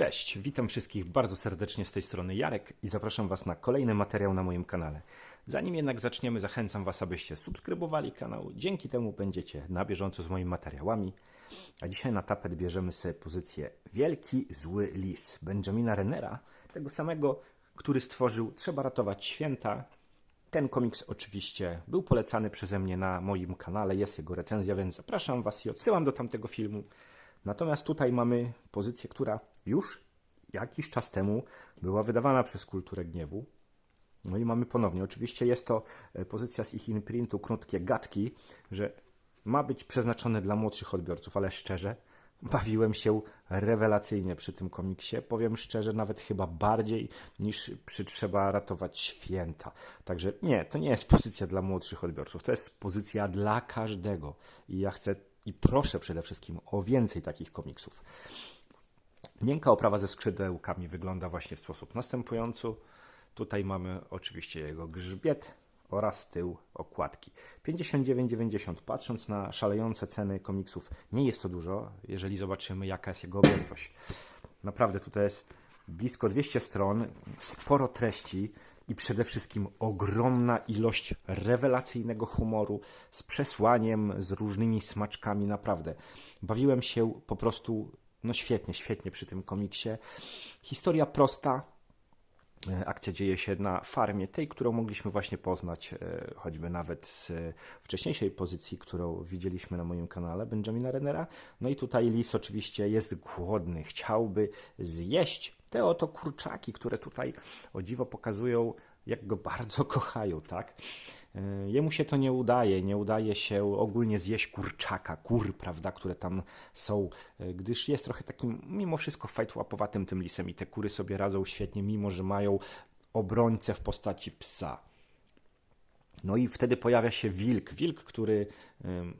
Cześć, witam wszystkich bardzo serdecznie z tej strony Jarek i zapraszam Was na kolejny materiał na moim kanale. Zanim jednak zaczniemy, zachęcam Was, abyście subskrybowali kanał. Dzięki temu będziecie na bieżąco z moimi materiałami. A dzisiaj na tapet bierzemy sobie pozycję Wielki Zły Lis Benjamina Rennera, tego samego, który stworzył Trzeba ratować święta. Ten komiks oczywiście był polecany przeze mnie na moim kanale, jest jego recenzja, więc zapraszam Was i odsyłam do tamtego filmu. Natomiast tutaj mamy pozycję, która już jakiś czas temu była wydawana przez Kulturę Gniewu. No i mamy ponownie. Oczywiście jest to e, pozycja z ich imprintu, krótkie gadki, że ma być przeznaczone dla młodszych odbiorców, ale szczerze, bawiłem się rewelacyjnie przy tym komiksie. Powiem szczerze, nawet chyba bardziej niż przy Trzeba ratować święta. Także nie, to nie jest pozycja dla młodszych odbiorców, to jest pozycja dla każdego. I ja chcę i proszę przede wszystkim o więcej takich komiksów. Miękka oprawa ze skrzydełkami wygląda właśnie w sposób następujący. Tutaj mamy oczywiście jego grzbiet oraz tył okładki. 59,90. Patrząc na szalejące ceny komiksów, nie jest to dużo, jeżeli zobaczymy, jaka jest jego objętość. Naprawdę tutaj jest blisko 200 stron, sporo treści i przede wszystkim ogromna ilość rewelacyjnego humoru z przesłaniem, z różnymi smaczkami. Naprawdę bawiłem się po prostu no świetnie, świetnie przy tym komiksie. Historia prosta. E, Akcja dzieje się na farmie, tej, którą mogliśmy właśnie poznać, e, choćby nawet z wcześniejszej pozycji, którą widzieliśmy na moim kanale Benjamina Rennera. No i tutaj Lis oczywiście jest głodny, chciałby zjeść te oto kurczaki, które tutaj o dziwo pokazują, jak go bardzo kochają, tak? E, Jemu się to nie udaje, nie udaje się ogólnie zjeść kurczaka, kur, prawda, które tam są, e, gdyż jest trochę takim, mimo wszystko, fajtłapowatym tym lisem i te kury sobie radzą świetnie, mimo że mają obrońcę w postaci psa. No i wtedy pojawia się wilk, wilk, który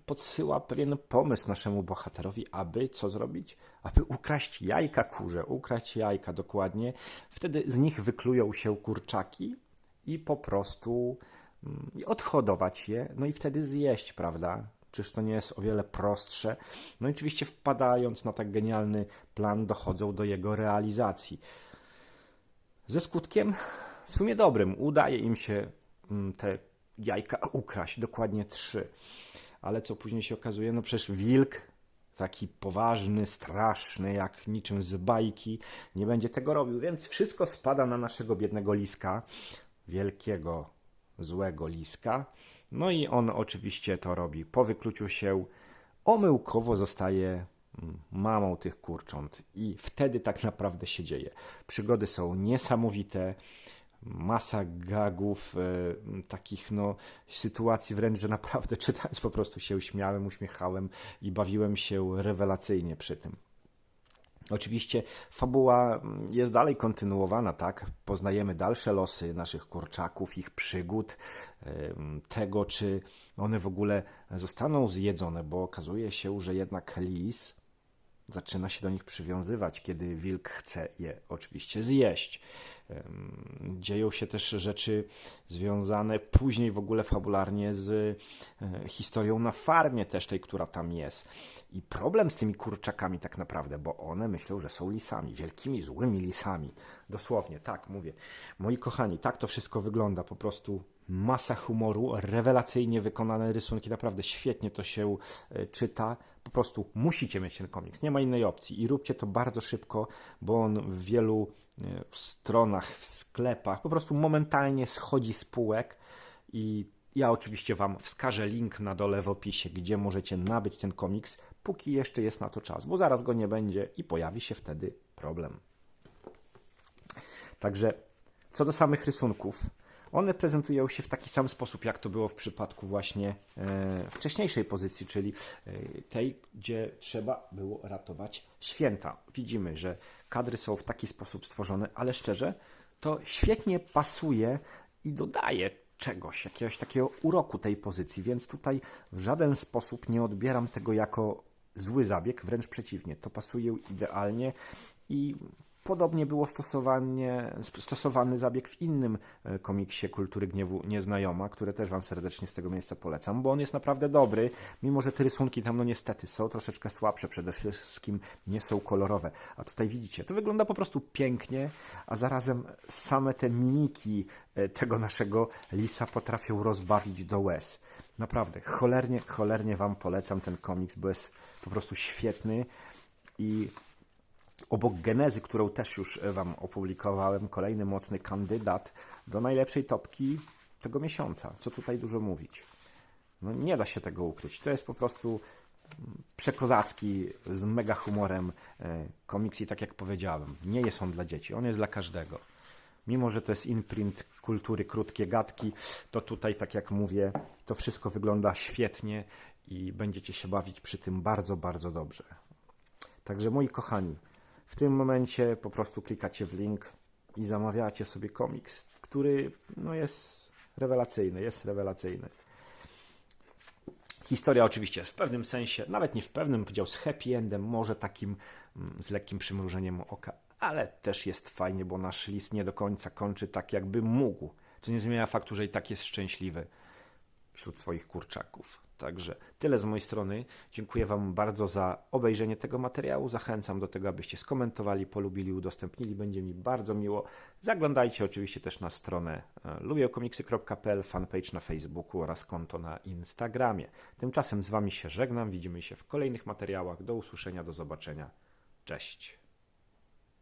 podsyła pewien pomysł naszemu bohaterowi, aby co zrobić? Aby ukraść jajka kurze, ukraść jajka dokładnie. Wtedy z nich wyklują się kurczaki i po prostu i odhodować je, no i wtedy zjeść, prawda? Czyż to nie jest o wiele prostsze? No i oczywiście wpadając na tak genialny plan, dochodzą do jego realizacji. Ze skutkiem w sumie dobrym. Udaje im się mm, te jajka ukraść, dokładnie trzy. Ale co później się okazuje? No przecież wilk, taki poważny, straszny, jak niczym z bajki, nie będzie tego robił, więc wszystko spada na naszego biednego liska, wielkiego, złego liska. No i on oczywiście to robi. Po wykluciu się omyłkowo zostaje mm, mamą tych kurcząt. I wtedy tak naprawdę się dzieje. Przygody są niesamowite masa gagów, e, takich no, sytuacji wręcz, że naprawdę czytając po prostu się śmiałem, uśmiechałem i bawiłem się rewelacyjnie przy tym. Oczywiście fabuła mm, jest dalej kontynuowana, tak? Poznajemy dalsze losy naszych kurczaków, ich przygód, em, tego, czy one w ogóle zostaną zjedzone, bo okazuje się, że jednak lis zaczyna się do nich przywiązywać, kiedy wilk chce je oczywiście zjeść. Dzieją się też rzeczy związane później w ogóle fabularnie z e, historią na farmie też tej, która tam jest. I problem z tymi kurczakami tak naprawdę, bo one myślą, że są lisami, wielkimi, złymi lisami. Dosłownie, tak mówię. Moi kochani, tak to wszystko wygląda, po prostu masa humoru, rewelacyjnie wykonane rysunki, naprawdę świetnie to się e, czyta. Po prostu musicie mieć ten komiks, nie ma innej opcji i róbcie to bardzo szybko, bo on w wielu e, stronach, w sklepach po prostu momentalnie schodzi z półek i ja oczywiście Wam wskażę link na dole w opisie, gdzie możecie nabyć ten komiks, póki jeszcze jest na to czas, bo zaraz go nie będzie i pojawi się wtedy problem. Także co do samych rysunków, one prezentują się w taki sam sposób, jak to było w przypadku właśnie e, wcześniejszej pozycji, czyli e, tej, gdzie trzeba było ratować święta. Widzimy, że kadry są w taki sposób stworzone, ale szczerze, to świetnie pasuje i dodaje czegoś, jakiegoś takiego uroku tej pozycji, więc tutaj w żaden sposób nie odbieram tego jako zły zabieg, wręcz przeciwnie. To pasuje idealnie i Podobnie było stosowanie, stosowany zabieg w innym e, komiksie Kultury Gniewu Nieznajoma, które też Wam serdecznie z tego miejsca polecam, bo on jest naprawdę dobry, mimo że te rysunki tam no niestety są troszeczkę słabsze, przede wszystkim nie są kolorowe. A tutaj widzicie, to wygląda po prostu pięknie, a zarazem same te mimiki e, tego naszego lisa potrafią rozbawić do łez. Naprawdę, cholernie, cholernie Wam polecam ten komiks, bo jest po prostu świetny i obok Genezy, którą też już e, Wam opublikowałem, kolejny mocny kandydat do najlepszej topki tego miesiąca. Co tutaj dużo mówić? No nie da się tego ukryć. To jest po prostu mm, przekozacki, z mega humorem e, komiks tak jak powiedziałem, nie jest on dla dzieci, on jest dla każdego. Mimo, że to jest imprint kultury krótkie gadki, to tutaj, tak jak mówię, to wszystko wygląda świetnie i będziecie się bawić przy tym bardzo, bardzo dobrze. Także moi kochani, w tym momencie po prostu klikacie w link i zamawiacie sobie komiks, który no, jest rewelacyjny, jest rewelacyjny. Historia oczywiście w pewnym sensie, nawet nie w pewnym, powiedział z happy endem, może takim mm, z lekkim przymrużeniem oka, ale też jest fajnie, bo nasz list nie do końca kończy tak, jakby mógł. Co nie zmienia faktu, że i tak jest szczęśliwy wśród swoich kurczaków. Także tyle z mojej strony. Dziękuję Wam bardzo za obejrzenie tego materiału. Zachęcam do tego, abyście skomentowali, polubili, udostępnili. Będzie mi bardzo miło. Zaglądajcie oczywiście też na stronę e, lubiekomiksy.pl, fanpage na Facebooku oraz konto na Instagramie. Tymczasem z Wami się żegnam. Widzimy się w kolejnych materiałach. Do usłyszenia, do zobaczenia. Cześć.